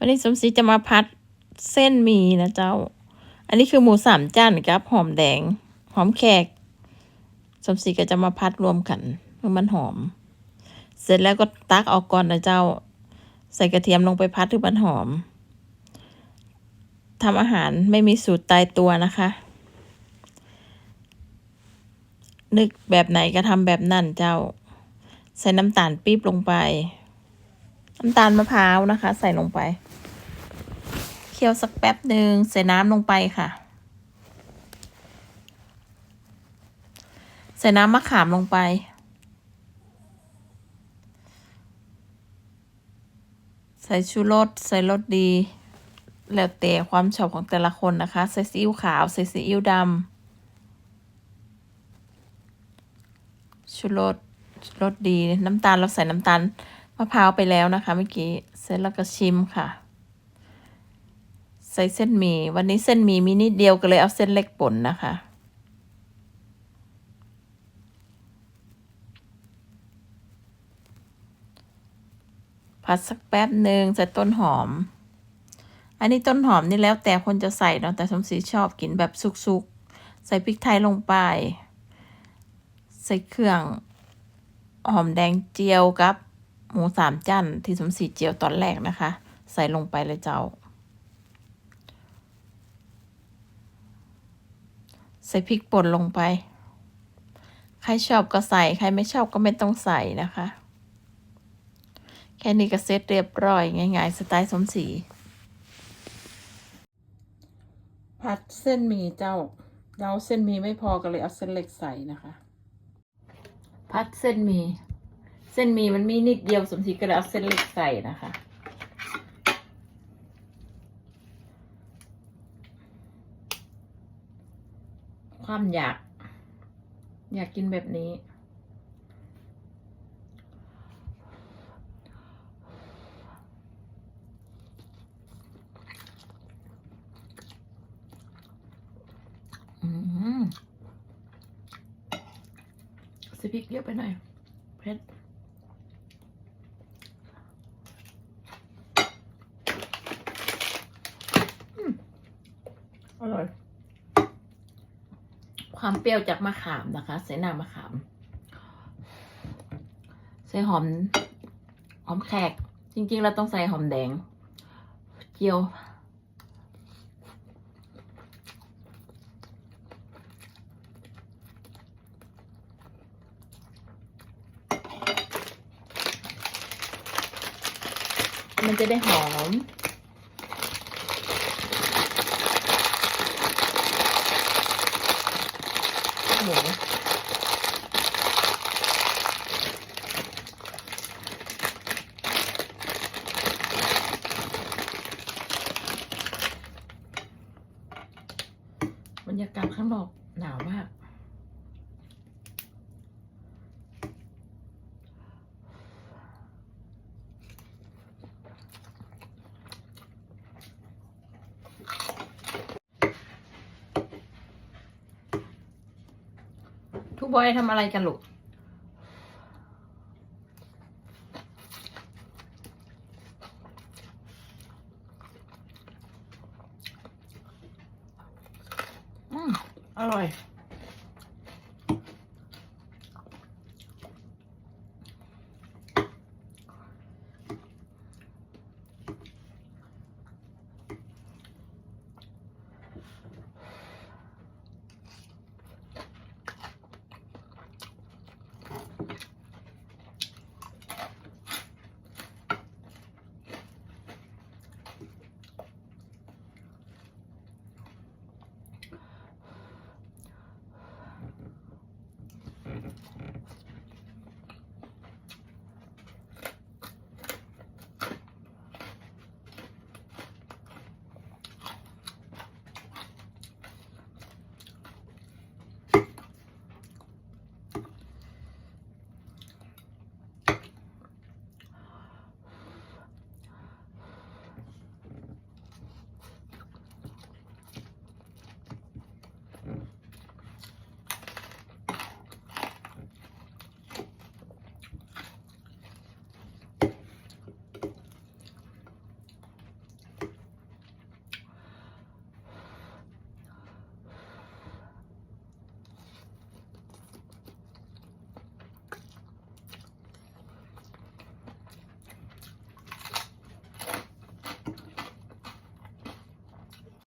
วันนี้สมศรีจะมาพัดเส้นหมี่นะเจ้า อันนี้คือหมูสามจานกับหอมแดง หอมแขก สมศรีก็จะมาพัดรวมกันเพื่อมันหอม เสร็จแล้วก็ตักออกก่อนนะเจ้า ใส่กระเทียมลงไปพัดให้มันหอมทำอาหารไม่มีสูตรตายตัวนะคะ นึกแบบไหนก็ทำแบบนั่นเจ้า ใส่น้ำตาลปี๊บลงไป น้ำตาลมะพร้าวนะคะ ใส่ลงไป คี่ยวสักแป๊บหนึ่งใส่น้ำลงไปค่ะ ใส่น้ำมะขามลงไป ใส่ชูรสใส่รสดี แล้วแต่ความชอบของแต่ละคนนะคะ ใส่ซีอิ๊วขาว ใส่ซีอิ๊วดำชูรสรสดีน้ำตาลเราใส่น้ำตาลมะพร้าวไปแล้วนะคะเมื่อกี้ เสร็จแล้วก็ชิมค่ะ ส่เส้นหมี่วันนี้เส้นหมี่มีนิดเดียวก็เลยเอาเส้นเล็กป่นนะคะ ผัดสักแป๊บหนึ่งใส่ต้นหอม อันนี้ต้นหอมนี่แล้วแต่คนจะใส่เนาะแต่สมศรีชอบกินแบบสุกๆ ใส่พริกไทยลงไป ใส่เครื่องหอมแดงเจียวกับ หมูสามจั่นที่สมศรีเจียวตอนแรกนะคะ ใส่ลงไปเลยเจ้า ใส่พริกป่นลงไป ใครชอบก็ใส่ ใครไม่ชอบก็ไม่ต้องใส่นะคะ แค่นี้ก็เสร็จเรียบร้อยง่ายๆ สไตล์สมศรีผัดเส้นหมี่เจ้า เราเส้นหมี่ไม่พอก็เลยเอาเส้นเล็กใส่นะคะ พัดเส้นหมี่ เส้นหมี่มันมีนิดเดียวสมศรีก็เลยเอาเส้นเล็กใส่นะคะ ความอยาก อยากกินแบบนี้ อืมสพริกเยอะไปหน่อยเผ็ดอร่อย ความเปรี้ยวจากมะขามนะคะ ใส่น้ำมะขาม ใส่หอม หอมแขก จริง ๆ เราต้องใส่หอมแดง เจียว มันจะได้หอม หมู บรรยากาศข้างนอกหนาวมาก ทุกบอยทำอะไรกันลูก อร่อย